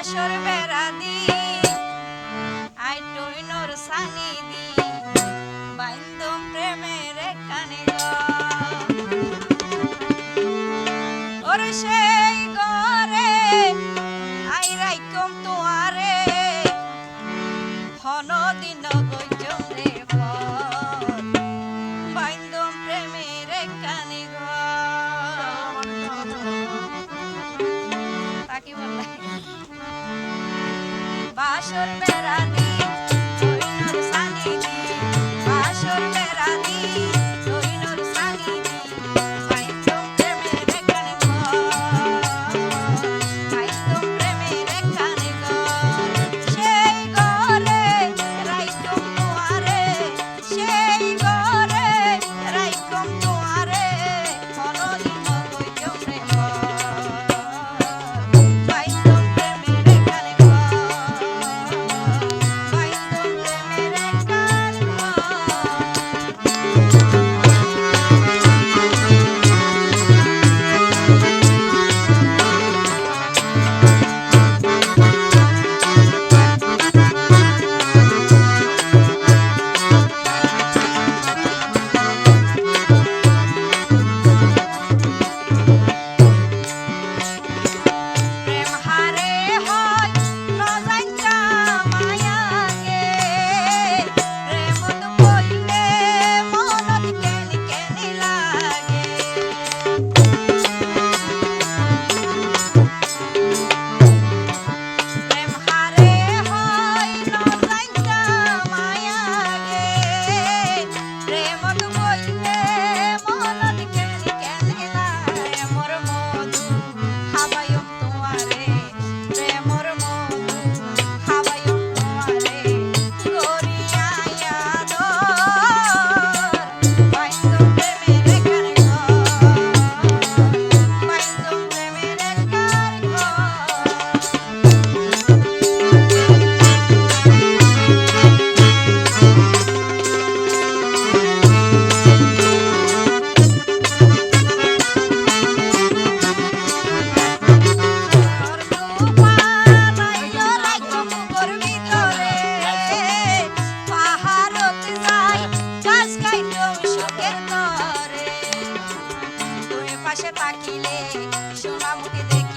বাসর বেড়া দি আই টুই নোর সানি দি বাইন্দম প্রেমের কানে গ। ওর সেই গরে আই রাইকম তোয়ারে হন দিন গজরে আসর বেড়ালে পাশে থাকিলে সোনামুখী দেখে